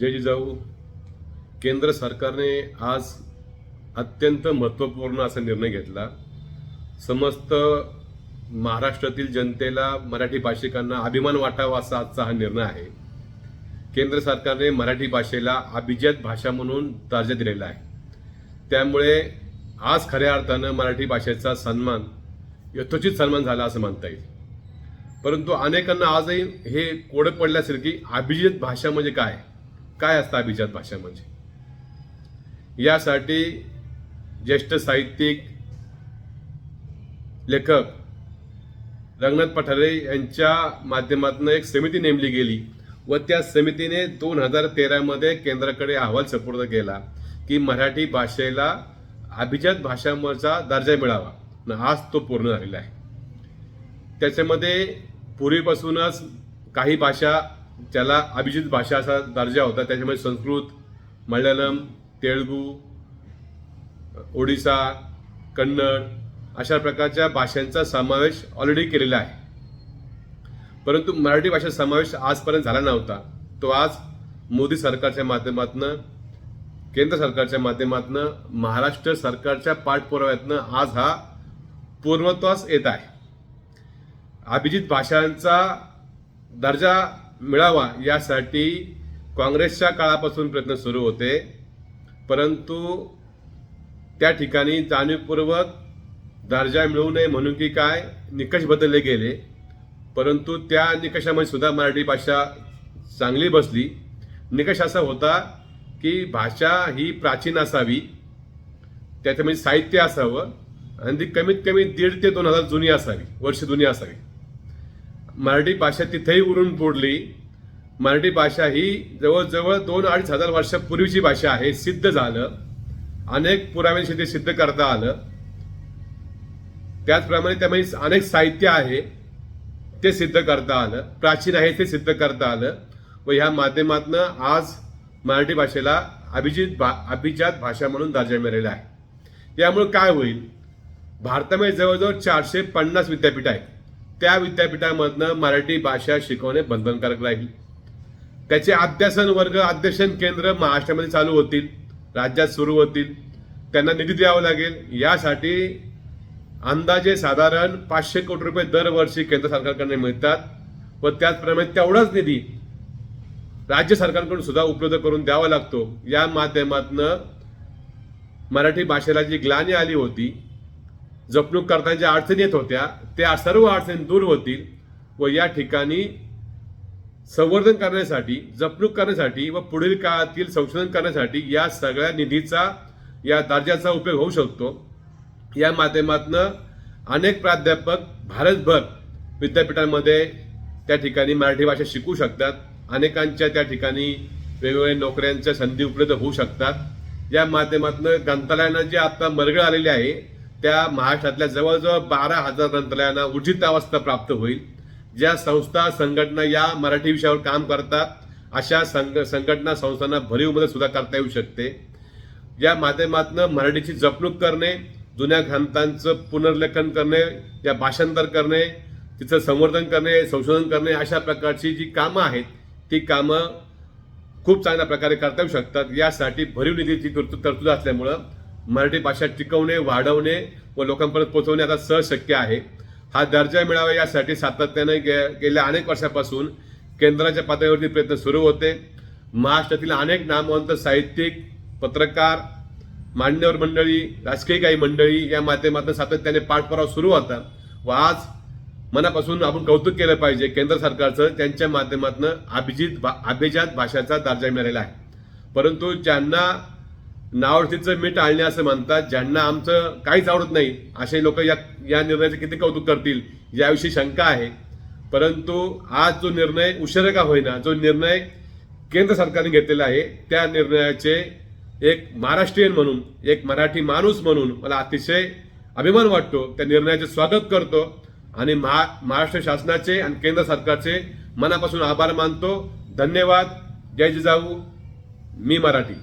जय जिजाऊ. केंद्र सरकारने आज अत्यंत महत्त्वपूर्ण असा निर्णय घेतला. समस्त महाराष्ट्रातील जनतेला मराठी भाषिकांना अभिमान वाटावा असा आजचा हा निर्णय आहे. केंद्र सरकारने मराठी भाषेला अभिजात भाषा म्हणून दर्जा दिलेला आहे. त्यामुळे आज खऱ्या अर्थानं मराठी भाषेचा सन्मान यथोचित सन्मान झाला असं म्हणता येईल. परंतु अनेकांना आजही हे कोडं पडले असेल की भाषा म्हणजे काय? काय असतं अभिजात भाषा म्हणजे? यासाठी ज्येष्ठ साहित्यिक लेखक रंगनाथ पठारे यांच्या माध्यमातून एक समिती नेमली गेली व त्या समितीने दोन हजार तेरामध्ये केंद्राकडे अहवाल सपूर्द केला की मराठी भाषेला अभिजात भाषांचा दर्जा मिळावा. आज तो पूर्ण झालेला आहे. त्याच्यामध्ये पूर्वीपासूनच काही भाषा ज्याला अभिजित भाषा असा दर्जा होता त्याच्यामध्ये संस्कृत मल्याळम तेलगू ओडिसा कन्नड अशा प्रकारच्या भाषांचा समावेश ऑलरेडी केलेला आहे. परंतु मराठी भाषेचा समावेश आजपर्यंत झाला नव्हता. तो आज मोदी सरकारच्या माध्यमातून केंद्र सरकारच्या माध्यमातून महाराष्ट्र सरकारच्या पाठपुराव्यातनं आज हा पूर्णत्वास येत आहे. अभिजित भाषांचा दर्जा मिळावा यासाठी काँग्रेसच्या काळापासून प्रयत्न सुरू होते. परंतु त्या ठिकाणी जाणीवपूर्वक दर्जा मिळू नये म्हणून की काय निकष बदलले गेले. परंतु त्या निकषामध्ये सुद्धा मराठी भाषा चांगली बसली. निकष असा होता की भाषा ही प्राचीन असावी त्याच्यामध्ये साहित्य असावं आणि ती कमीत कमी दीड ते दोन हजार जुनी असावी वर्ष जुनी असावी. मराठी भाषा तिथेही उरून पोडली मराठी भाषा ही जवळजवळ दोन अडीच हजार वर्षापूर्वीची भाषा आहे सिद्ध झालं. अनेक पुराव्यांशी ते सिद्ध करता आलं. त्याचप्रमाणे त्यामध्ये अनेक साहित्य आहे ते सिद्ध करता आलं. प्राचीन आहे ते सिद्ध करता आलं. व ह्या माध्यमातनं आज मराठी भाषेला अभिजित भा अभिजात भाषा म्हणून दर्जा मिळालेला आहे. त्यामुळे काय होईल? भारतामध्ये जवळजवळ चारशे पन्नास विद्यापीठ आहेत. त्या विद्यापीठामधनं मराठी भाषा शिकवणे बंधनकारक राहील. त्याचे अध्यासन वर्ग अध्यासन केंद्र महाराष्ट्रामध्ये चालू होतील राज्यात सुरू होतील. त्यांना निधी द्यावा लागेल. यासाठी अंदाजे साधारण पाचशे कोटी रुपये दरवर्षी केंद्र सरकारकडे मिळतात व त्याचप्रमाणे तेवढाच निधी राज्य सरकारकडून सुद्धा उपलब्ध करून द्यावा लागतो. या माध्यमातनं मराठी भाषेला जी ग्लानी आली होती जपणूक करताना ज्या अडचणी येत होत्या त्या सर्व अडचणी दूर होतील व या ठिकाणी संवर्धन करण्यासाठी जपणूक करण्यासाठी व पुढील काळातील संशोधन करण्यासाठी या सगळ्या निधीचा या दर्जाचा उपयोग होऊ शकतो. या माध्यमातनं अनेक प्राध्यापक भारतभर विद्यापीठांमध्ये त्या ठिकाणी मराठी भाषा शिकू शकतात. अनेकांच्या त्या ठिकाणी वेगवेगळ्या नोकऱ्यांच्या संधी उपलब्ध होऊ शकतात. या माध्यमातून ग्रंथालयांना जे आता मरगळ आलेले आहे त्या महाराष्ट्रातल्या जवळजवळ बारा हजार ग्रंथालयांना उचित अवस्था प्राप्त होईल. ज्या संस्था संघटना या मराठी विषयावर काम करतात अशा संघ संघटना संस्थांना भरीव मदत सुद्धा करता येऊ शकते. या माध्यमातून मराठीची जपणूक करणे जुन्या ग्रंथांचं पुनर्लेखन करणे या भाषांतर करणे तिचं संवर्धन करणे संशोधन करणे अशा प्रकारची जी कामं आहेत ती कामं खूप चांगल्या प्रकारे करता येऊ शकतात. यासाठी भरीव निधीची तरतूद तरतूद असल्यामुळं मराठी भाषा टिकवणे वाढवणे व लोकांपर्यंत पोहोचवणे आता सहज शक्य आहे. हा दर्जा मिळावा यासाठी सातत्याने गे गेल्या अनेक वर्षापासून केंद्राच्या पातळीवरती प्रयत्न सुरू होते. महाराष्ट्रातील अनेक नामवंत साहित्यिक पत्रकार मान्यवर मंडळी राजकीय काही मंडळी या माध्यमातून सातत्याने पाठपुरावा सुरू होता व आज मनापासून आपण कौतुक केलं पाहिजे केंद्र सरकारचं. त्यांच्या माध्यमातून अभिजित भा अभिजात भाषेचा दर्जा मिळालेला आहे. परंतु ज्यांना नावडतीचं मीठ टाळणे असं म्हणतात ज्यांना आमचं काहीच आवडत नाही असे लोक या या निर्णयाचे किती कौतुक करतील याविषयी शंका आहे. परंतु आज जो निर्णय उशिरा का होईना जो निर्णय केंद्र सरकारने घेतलेला आहे त्या निर्णयाचे एक महाराष्ट्रीयन म्हणून एक मराठी माणूस म्हणून मला अतिशय अभिमान वाटतो. त्या निर्णयाचे स्वागत करतो आणि महा महाराष्ट्र शासनाचे आणि केंद्र सरकारचे मनापासून आभार मानतो. धन्यवाद. जय जिजाऊ. मी मराठी.